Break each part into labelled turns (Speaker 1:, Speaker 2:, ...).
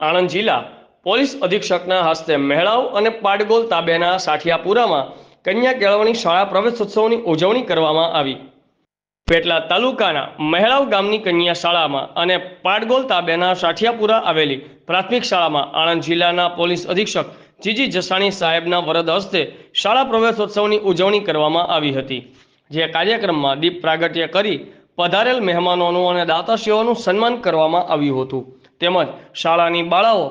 Speaker 1: આણંદ જિલ્લા પોલીસ અધિક્ષકના હસ્તે મહેળાવ અને પાડગોલ તાબેના સાઠિયાપુરામાં કન્યા કેળવણી શાળા પ્રવેશોત્સવની ઉજવણી કરવામાં આવી. પેટલા તાલુકાના મહેળાવ ગામની કન્યા શાળામાં અને પાડગોલ તાબેના સાઠિયાપુરા આવેલી પ્રાથમિક શાળામાં આણંદ જિલ્લાના પોલીસ અધિક્ષક જીજી જસાણી સાહેબના વરદ હસ્તે શાળા પ્રવેશોત્સવની ઉજવણી કરવામાં આવી હતી, જે કાર્યક્રમમાં દીપ પ્રાગટ્ય કરી પધારેલ મહેમાનોનું અને દાતાશ્રીઓનું સન્માન કરવામાં આવ્યું હતું. તેમજ શાળાની બાળાઓ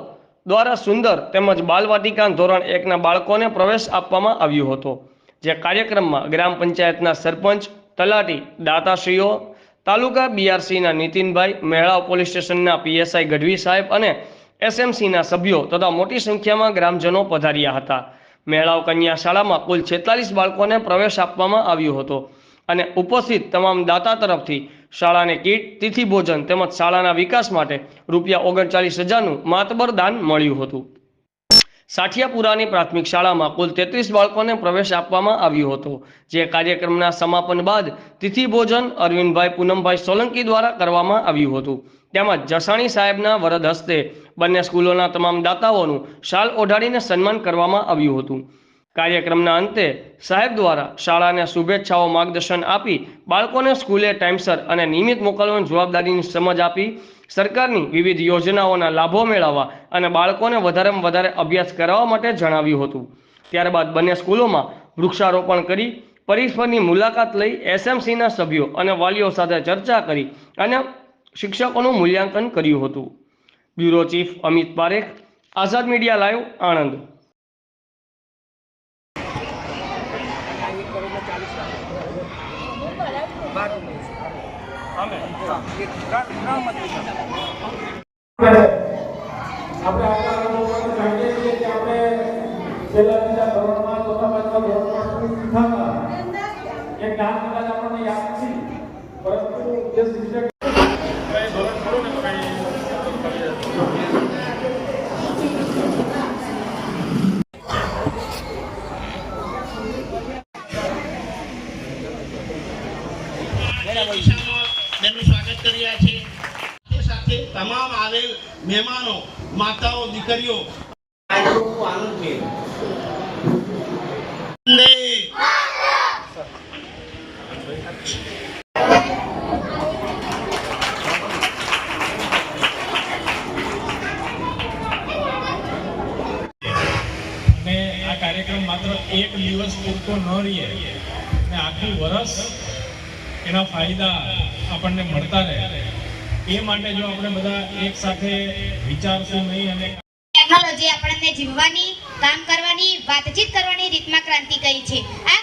Speaker 1: દ્વારા સુંદર તેમજ બાલવાટિકા ધોરણ એકના બાળકોને પ્રવેશ આપવામાં આવ્યો હતો. જે કાર્યક્રમમાં ગ્રામ પંચાયતના સરપંચ, તલાટી, દાતાશ્રીઓ, તાલુકા બીઆરસીના નીતિનભાઈ મેળાવ પોલીસ સ્ટેશનના પીએસઆઈ ગઢવી સાહેબ અને એસએમસીના સભ્યો તથા મોટી સંખ્યામાં ગ્રામજનો પધાર્યા હતા. મેળાવ કન્યા શાળામાં કુલ છેતાલીસ બાળકોને પ્રવેશ આપવામાં આવ્યો હતો અને ઉપસ્થિત તમામ દાતા તરફથી શાળાને કીટ, તિથિ ભોજન તેમજ શાળાના વિકાસ માટે રૂપિયા ઓગણચાલીસ હજારનું માતબર દાન મળ્યું હતું. સાઠિયાપુરાની પ્રાથમિક શાળામાં કુલ તેત્રીસ બાળકોને પ્રવેશ આપવામાં આવ્યો હતો, જે કાર્યક્રમના સમાપન બાદ તિથિ ભોજન અરવિંદભાઈ પૂનમભાઈ સોલંકી દ્વારા કરવામાં આવ્યું હતું. તેમજ જસાણી સાહેબના વરદ હસ્તે બંને સ્કૂલોના તમામ દાતાઓનું શાલ ઓઢાડીને સન્માન કરવામાં આવ્યું હતું. કાર્યક્રમના અંતે સાહેબ દ્વારા શાળાને શુભેચ્છાઓ માર્ગદર્શન આપી બાળકોને સ્કૂલે ટાઈમસર અને નિયમિત મોકલવાની જવાબદારીની સમજ આપી સરકારની વિવિધ યોજનાઓના લાભો મેળવવા અને બાળકોને વધારેમાં વધારે અભ્યાસ કરાવવા માટે જણાવ્યું હતું. ત્યારબાદ બંને સ્કૂલોમાં વૃક્ષારોપણ કરી, પરિસરની મુલાકાત લઈ એસએમસીના સભ્યો અને વાલીઓ સાથે ચર્ચા કરી અને શિક્ષકોનું મૂલ્યાંકન કર્યું હતું. Bureau chief Amit Parekh, Azad media live, Anand.
Speaker 2: શીખાતા એ જ્ઞાન કદાચ આપણને યાદ નથી પરંતુ જે શિક્ષક
Speaker 3: દિશામાં સ્વાગત કરી તમામ આવેલ મહેમાનો, માતાઓ, દીકરીઓ.
Speaker 4: કાર્યક્રમ માત્ર એક દિવસ પૂરતો ન રહે અને આખું વર્ષ એના ફાયદા આપણને મળતા રહે. એ માટે જો આપણે બધા એક સાથે વિચારશું નહીં અને
Speaker 5: ટેકનોલોજી આપણને જીવવાની, કામ કરવાની, વાતચીત કરવાની રીતમાં ક્રાંતિ કરી છે. આ